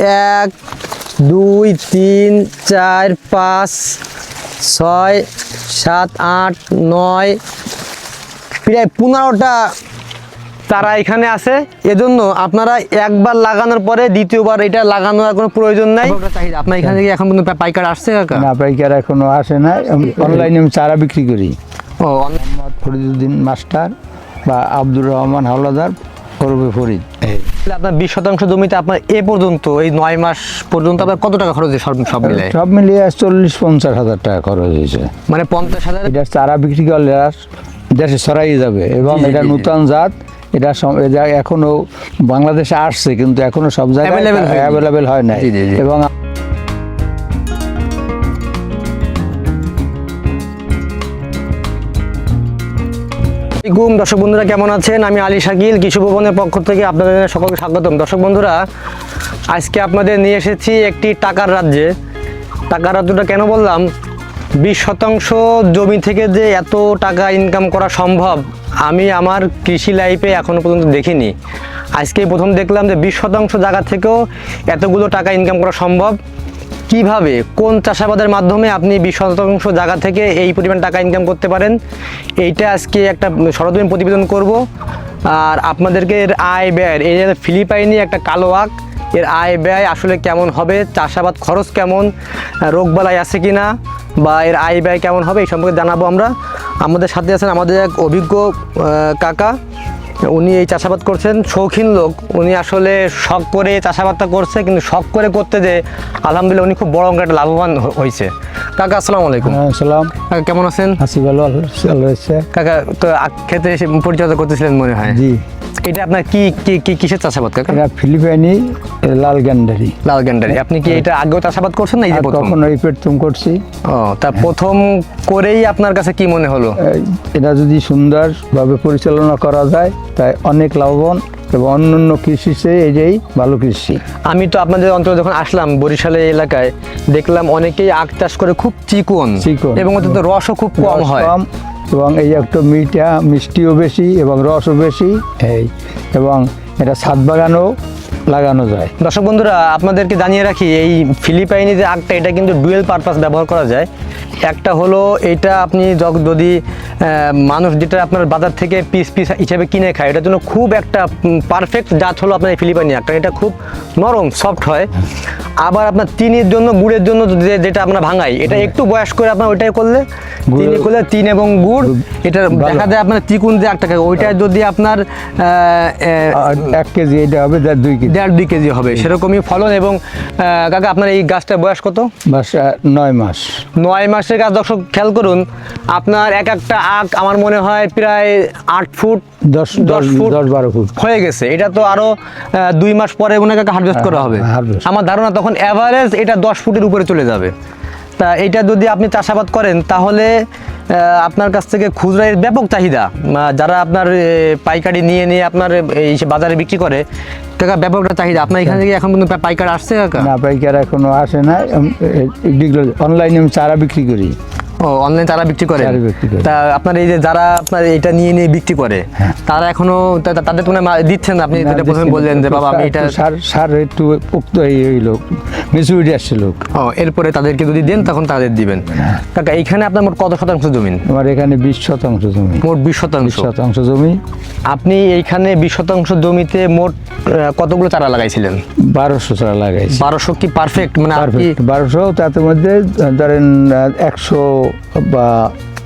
এক দুই তিন চার পাঁচ ছয় সাত আট নয়। প্রায় পনেরোটা তারা এখানে আছে। এজন্য আপনারা একবার লাগানোর পরে দ্বিতীয়বার এটা লাগানোর কোনো প্রয়োজন নাই। আপনার এখানে থেকে এখন পর্যন্ত পাইকার আসছে কাকা? না পাইকার এখনও আসে না অনলাইনে আমি চারা বিক্রি করি। ও ফরিদুদ্দিন মাস্টার বা আব্দুর রহমান হাওলাদার করবে ফরিদ। আপনার বিশ শতাংশ জমিতে আপনার এ পর্যন্ত এই নয় মাস পর্যন্ত আপনার কত টাকা খরচ সব সব মিলে? সব মিলিয়ে চল্লিশ পঞ্চাশ হাজার টাকা খরচ হয়েছে। মানে পঞ্চাশ হাজার? এটা চারা বিক্রি করলে দেশে ছড়াই যাবে এবং এটা। নূতন জাত। এটা এখনও বাংলাদেশে আসছে কিন্তু এখনও সব জায়গায় অ্যাভেলেবেল হয় না। এবং আসসালামাইকুম দর্শক বন্ধুরা, কেমন আছেন? আমি আলী শাকিল, কৃষি ভবনের পক্ষ থেকে আপনাদের সকলকে স্বাগতম। দর্শক বন্ধুরা, আজকে আপনাদের নিয়ে এসেছি একটি টাকার রাজ্যে। টাকার রাজ্যটা কেন বললাম? বিশ শতাংশ জমি থেকে যে এত টাকা ইনকাম করা সম্ভব, আমি আমার কৃষি লাইফে এখনও পর্যন্ত দেখিনি। আজকে প্রথম দেখলাম যে বিশ শতাংশ জায়গা থেকেও এতগুলো টাকা ইনকাম করা সম্ভব। কীভাবে, কোন চাষাবাদের মাধ্যমে আপনি বিশ শতাংশ জায়গা থেকে এই পরিমাণ টাকা ইনকাম করতে পারেন, এইটা আজকে একটা সরজমিন প্রতিবেদন করব। আর আপনাদেরকে এর আয় ব্যয়, এই ফিলিপাইনি একটা কালো আঁক এর আয় ব্যয় আসলে কেমন হবে, চাষাবাদ খরচ কেমন রোগবালাই আছে কি না বা এর আয় ব্যয় কেমন হবে, এই সম্পর্কে জানাব আমরা। আমাদের সাথে আছেন আমাদের এক অভিজ্ঞ কাকা উনি এই চাষাবাদ করছেন শৌখিন লোক। উনি আসলে শখ করে চাষাবাদটা করছে কিন্তু শখ করে করতে যে আলহামদুলিল্লাহ উনি খুব বড় অঙ্কের একটা লাভবান হয়েছে কাকা আসসালামু আলাইকুম। আসসালাম কাকা কেমন আছেন? হাসি ভালো কাকা তো খেতে এসে পরিচর্যা করতেছিলেন মনে হয়? জি। এটা আপনার কি কি কি কিসের চাষাবাদ কাকা? এটা ফিলিপাইনি লাল গ্যান্ডারি লাল গেন্ডারি আপনি কি এটা আগেও চাষাবাদ করছেন না এই যে প্রথম? ওই পেট্রুম করছি। ও তা প্রথম করেই আপনার কাছে কি মনে হলো? এটা যদি সুন্দরভাবে পরিচালনা করা যায় তাই অনেক লাভবান এবং অন্যান্য কৃষি চেয়ে এটাই ভালো কৃষি। আমি তো আপনাদের অঞ্চলে যখন আসলাম বরিশালের এলাকায় দেখলাম অনেকেই আখ চাষ করে খুব চিকন চিকন। এবং ওতে তো রসও খুব কম হয়। এবং এই একটু মিঠা, মিষ্টিও বেশি এবং রসও বেশি, এই, এবং এটা ছাদ বাগানও লাগানো যায়। দর্শক বন্ধুরা, আপনাদেরকে জানিয়ে রাখি, এই ফিলিপাইনি যে আগটা এটা কিন্তু ডুয়েল পারপাস ব্যবহার করা যায়। একটা হলো এটা আপনি যদি মানুষ যেটা আপনার বাজার থেকে পিস পিস হিসাবে কিনে খায় এটার জন্য খুব একটা পারফেক্ট জাত হলো আপনার ফিলিপাইনি আগটা এটা খুব নরম সফট হয়। আবার আপনার চিনির জন্য গুড়ের জন্য যেটা আমরা ভাঙাই এটা একটু বয়স করে আপনার ওইটাই করলে চিনি করলে তিন এবং গুড় এটা দেখা যায় আপনার তিকুন যে একটা ওইটা যদি আপনার এক কেজি এটা হবে দেড় দুই কেজি। দেড় দুই কেজি হবে সেরকমই ফলন এবং কাকা আপনার এই গাছটার বয়স কত? বাস নয় মাস। নয় মাসের গাছ দর্শক খেয়াল করুন আপনার এক একটা আখ আমার মনে হয় প্রায় আট ফুট দশ দশ ফুট দশ বারো ফুট। হয়ে গেছে। এটা তো আরও দুই মাস পরে মনে কাকা হারভেস্ট করা হবে। হ্যাঁ, আমার ধারণা তখন অ্যাভারেজ এটা দশ ফুটের উপরে চলে যাবে। তা এটা যদি আপনি চাষাবাদ করেন তাহলে আপনার কাছ থেকে খুচরা এর ব্যাপক চাহিদা। যারা আপনার পাইকারি নিয়ে নিয়ে আপনার এই বাজারে বিক্রি করে কাকা ব্যাপক চাহিদা। আপনার এখান থেকে এখন পর্যন্ত পাইকার আসছে না? পাইকার এখনও আসে না। অনলাইনে আমি চারা বিক্রি করি। ও অনলাইন তারা বিক্রি করে। তা আপনার এই যে যারা আপনার এটা নিয়ে নিয়ে বিক্রি করে তারা এখনও তাদের মা- দিচ্ছেন না? আপনি হ্যাঁ। যেটা প্রথমে বললেন যে বাবা আমি এটা সার সার একটু পুক্ত এই লোক মেচুরিটি আসছে লোক। ও এরপরে তাদেরকে যদি দেন তখন তাদের দিবেন। হ্যাঁ। কাকা এইখানে আপনার মোট কত শতাংশ জমি? আমার এখানে বিশ শতাংশ জমি। মোট বিশ শতাংশ। শতাংশ জমি। আপনি এইখানে বিশ শতাংশ জমিতে মোট কতগুলো চারা লাগাইছিলেন? বারোশো চারা লাগাইছি। বারোশো কি পারফেক্ট মানে বারোশো তার মধ্যে ধরেন একশো বা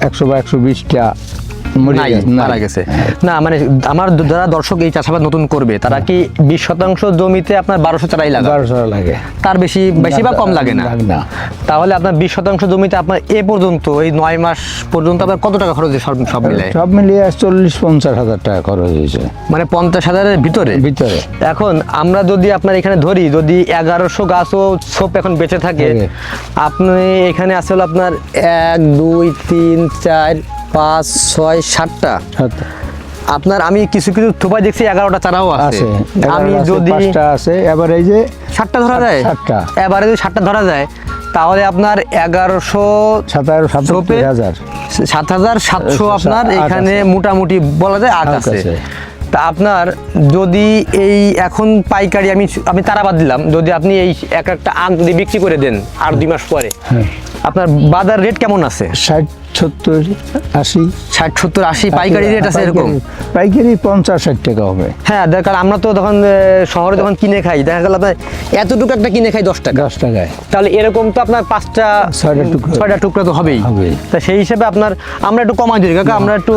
একশো বা একশো বিশটা নাই মারা গেছে। না মানে আমার যারা দর্শক এই চাষাবাদ নতুন করবে তারা কি বিশ শতাংশ জমিতে আপনার বারোশো চারাই লাগাবে? বারোশো লাগে। তার বেশি বেশি বা কম লাগে না? তাহলে আপনার বিশ শতাংশ জমিতে আপনার এ পর্যন্ত এই নয় মাস পর্যন্ত আপনার কত টাকা খরচ সব সব মিলে? সব মিলিয়ে চল্লিশ পঞ্চাশ হাজার টাকা খরচ হয়েছে। মানে পঞ্চাশ হাজারের ভিতরে? ভিতরে। এখন আমরা যদি আপনার এখানে ধরি যদি এগারোশো গাছও সোপ এখন বেঁচে থাকে। আপনি এখানে আসলে আপনার এক দুই তিন চার পাঁচ ছয় সাতটা। সাত- আপনার আমি কিছু কিছু থোপায় দেখছি এগারোটা চারাও আছে। আমি যদি আছে এবার এই যে সাতটা ধরা যায়? সাতটা। এবারে যদি সাতটা ধরা যায় তাহলে আপনার এগারোশো সাত হাজার সাতশো আপনার এখানে মোটামুটি বলা যায় আট আছে। তা আপনার যদি এই এখন পাইকারি আমি আমি তারা বাদ দিলাম যদি আপনি এই এক একটা আখ যদি বিক্রি করে দেন আর দুই মাস পরে হ্যাঁ। আপনার বাজার রেট কেমন আছে? ষাট সত্তর আশি। ষাট সত্তর আশি পাইকারি রেট আছে এরকম? পাইকারি- পঞ্চাশ ষাট টাকা হবে। হ্যাঁ দেখ আমরা তো তখন শহরে যখন কিনে খাই দেখা গেল আপনার এতটুকু একটা কিনে খাই দশ টাকা। দশ টাকায়। তাহলে এরকম তো আপনার পাঁচটা ছয়টা টুকরো। ছয়টা টুকরো তো হবেই। তা সেই হিসেবে আপনার আমরা একটু কমাই ধরি। কাকা আমরা একটু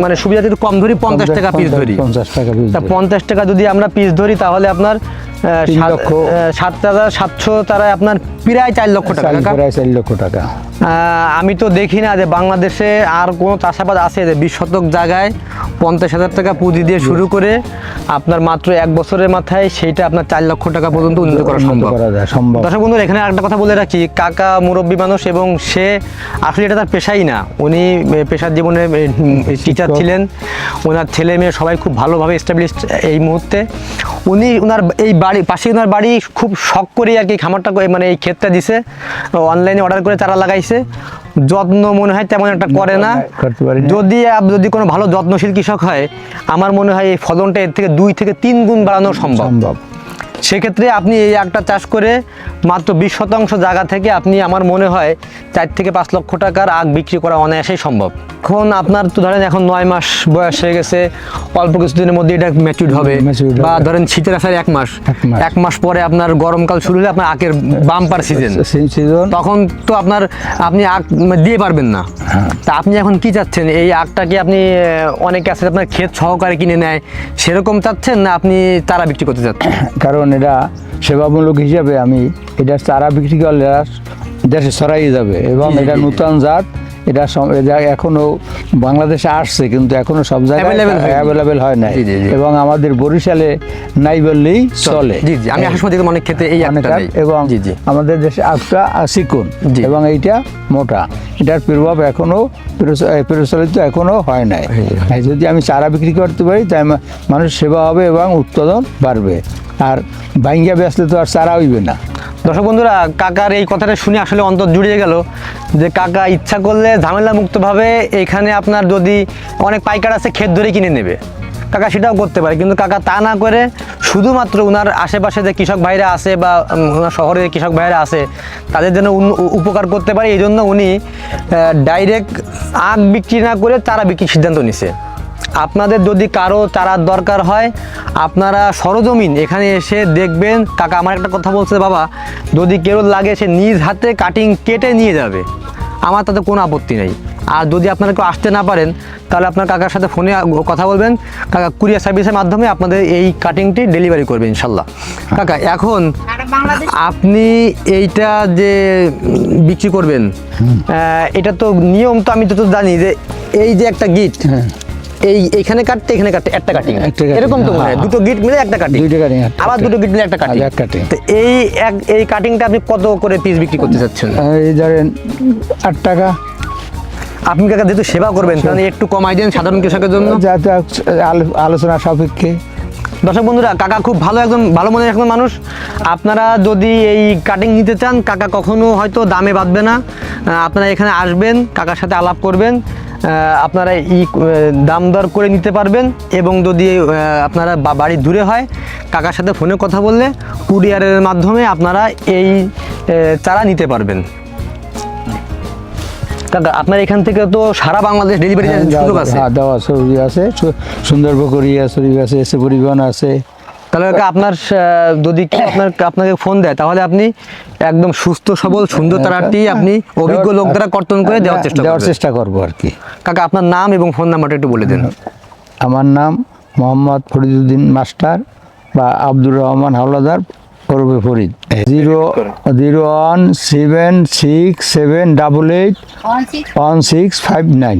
মানে সুবিধাতে একটু কম ধরি পঞ্চাশ টাকা পিস ধরি। পঞ্চাশ টাকা পিস তা পঞ্চাশ টাকা যদি আমরা পিস ধরি তাহলে আপনার সাত- হাজার সাতশো তারা আপনার প্রায় চার লক্ষ টাকা প্রায় চার লক্ষ টাকা। আহ, আমি তো দেখি না যে বাংলাদেশে আর কোনো চাষাবাদ আছে যে বিশ শতক জায়গায়। পঞ্চাশ হাজার টাকা পুঁজি দিয়ে শুরু করে আপনার মাত্র এক বছরের মাথায় সেইটা আপনার চার লক্ষ টাকা পর্যন্ত উন্নত করা সম্ভব। দর্শক বন্ধু এখানে একটা কথা বলে রাখি কাকা মুরব্বী মানুষ এবং সে আসলে এটা তার পেশাই না। উনি পেশার জীবনে টিচার ছিলেন। ওনার ছেলে মেয়ে সবাই খুব ভালোভাবে এস্টাবলিশড এই মুহূর্তে। উনি ওনার এই বাড়ি পাশে ওনার বাড়ি খুব শখ করে আর কি খামারটা মানে এই ক্ষেতটা দিছে। অনলাইনে অর্ডার করে চারা লাগাইছে। যত্ন মনে হয় তেমন একটা করে না। করতে পারি যদি যদি কোনো ভালো যত্নশীল কৃষক হয় আমার মনে হয় এই ফলনটা এর থেকে দুই থেকে তিন গুণ বাড়ানো সম্ভব। সম্ভব। সেক্ষেত্রে আপনি এই একটা চাষ করে মাত্র বিশ শতাংশ জায়গা থেকে আপনি আমার মনে হয় চার থেকে পাঁচ লক্ষ টাকার আখ বিক্রি করা অনায়াসেই সম্ভব। এখন আপনার তো ধরেন এখন নয় মাস বয়স হয়ে গেছে অল্প কিছুদিনের মধ্যে এটা ম্যাচিউড হবে। বা ধরেন শীতের আসার এক মাস। এক মাস। পরে আপনার গরমকাল শুরু হলে আপনার আখের বাম্পার সিজন সিজন তখন তো আপনার আপনি আখ দিয়ে পারবেন না। হ্যাঁ। তা আপনি এখন কি চাচ্ছেন? এই আখটা কি আপনি অনেকে আছে আপনার ক্ষেত সহকারে কিনে নেয় সেরকম চাচ্ছেন না আপনি তারা বিক্রি করতে চাচ্ছেন? কারণ এটা সেবামূলক হিসাবে আমি এটা চারা বিক্রি করলে দেশে ছড়াই যাবে এবং এটা। নূতন জাত এটা এখনও বাংলাদেশে আসছে কিন্তু এখনও সব জায়গায়। অ্যাভেলেবেল হয় না। এবং আমাদের বরিশালে নাই বললেই চলে আমি অনেক ক্ষেত্রে এই। এবং আমাদের দেশে চিকন জি। এবং এইটা মোটা এটার প্রভাব এখনও প্রচলিত এখনও হয় নাই যদি আমি চারা বিক্রি করতে পারি তাই মানুষ সেবা হবে এবং উৎপাদন বাড়বে আর ভাঙ্গা বেচলে তো আর চারা হইবে না। দর্শক বন্ধুরা, কাকার এই কথাটা শুনে আসলে অন্তর জুড়িয়ে গেল যে কাকা ইচ্ছা করলে ঝামেলা মুক্তভাবে এখানে আপনার যদি অনেক পাইকার আছে ক্ষেত ধরে কিনে নেবে। কাকা সেটাও করতে পারে, কিন্তু কাকা তা না করে শুধুমাত্র ওনার আশেপাশে যে কৃষক ভাইরা আছে বা ওনার শহরে যে কৃষক ভাইরা আছে, তাদের জন্য উপকার করতে পারে, এই জন্য উনি ডাইরেক্ট আখ বিক্রি না করে তারা বিক্রির সিদ্ধান্ত নিছে। আপনাদের যদি কারও চারার দরকার হয় আপনারা সরজমিন এখানে এসে দেখবেন। কাকা আমার একটা কথা বলছে বাবা যদি কেউ লাগে সে নিজ হাতে কাটিং কেটে নিয়ে যাবে। আমার তাতে কোনো আপত্তি নেই। আর যদি আপনারা কেউ আসতে না পারেন তাহলে আপনার কাকার সাথে ফোনে কথা বলবেন। কাকা কুরিয়ার সার্ভিসের মাধ্যমে আপনাদের এই কাটিংটি ডেলিভারি করবে ইনশাল্লাহ। কাকা এখন আপনি এইটা যে বিক্রি করবেন এটা তো নিয়ম তো আমি তো তো জানি যে এই যে একটা গিট হ্যাঁ। এই এখানে কাটতে এখানে কাটতে একটা কাটিং এরকম তো মনে হয়। হ্যাঁ, দুটো গিট মিলে একটা কাটিং cutting, একটা আবার দুটো গিট মিলে একটা কাটিং এক cutting। তো এই এক এই কাটিংটা আপনি কত করে পিস বিক্রি করতে চাচ্ছেন? এই ধরেন আট টাকা। আপনি কাকা যেহেতু সেবা করবেন তাহলে একটু কমাই দেন সাধারণ কৃষকের জন্য। যাতে আলো- আলোচনা সাপেক্ষে। দর্শক বন্ধুরা কাকা খুব ভালো একজন ভালো মনের একজন মানুষ। আপনারা যদি এই কাটিং নিতে চান কাকা কখনো হয়তো দামে বাঁধবে না। আপনারা এখানে আসবেন কাকার সাথে আলাপ করবেন। আপনারা ই দাম দর করে নিতে পারবেন এবং যদি আপনারা বাড়ি দূরে হয় কাকার সাথে ফোনে কথা বললে কুরিয়ারের মাধ্যমে আপনারা এই চারা নিতে পারবেন। কাকা আপনার এখান থেকে তো সারা বাংলাদেশ ডেলিভারি সুযোগ আছে। হ্যাঁ দেওয়া আছে। সু- সুন্দর আছে এসে পরিবহন আছে। তাহলে আপনার যদি কেউ আপনার আপনাকে ফোন দেয় তাহলে আপনি একদম সুস্থ সবল সুন্দর তারাটি আপনি অভিজ্ঞ লোক দ্বারা কর্তন করে দেওয়ার চেষ্টা দেওয়ার চেষ্টা করব আর কি। কাকা আপনার নাম এবং ফোন নাম্বারটা একটু বলে দেন। আমার নাম মোহাম্মদ ফরিদুদ্দিন মাস্টার বা আব্দুর রহমান হাওলাদার করবে Farid. Zero zero one seven six seven double eight one six five nine.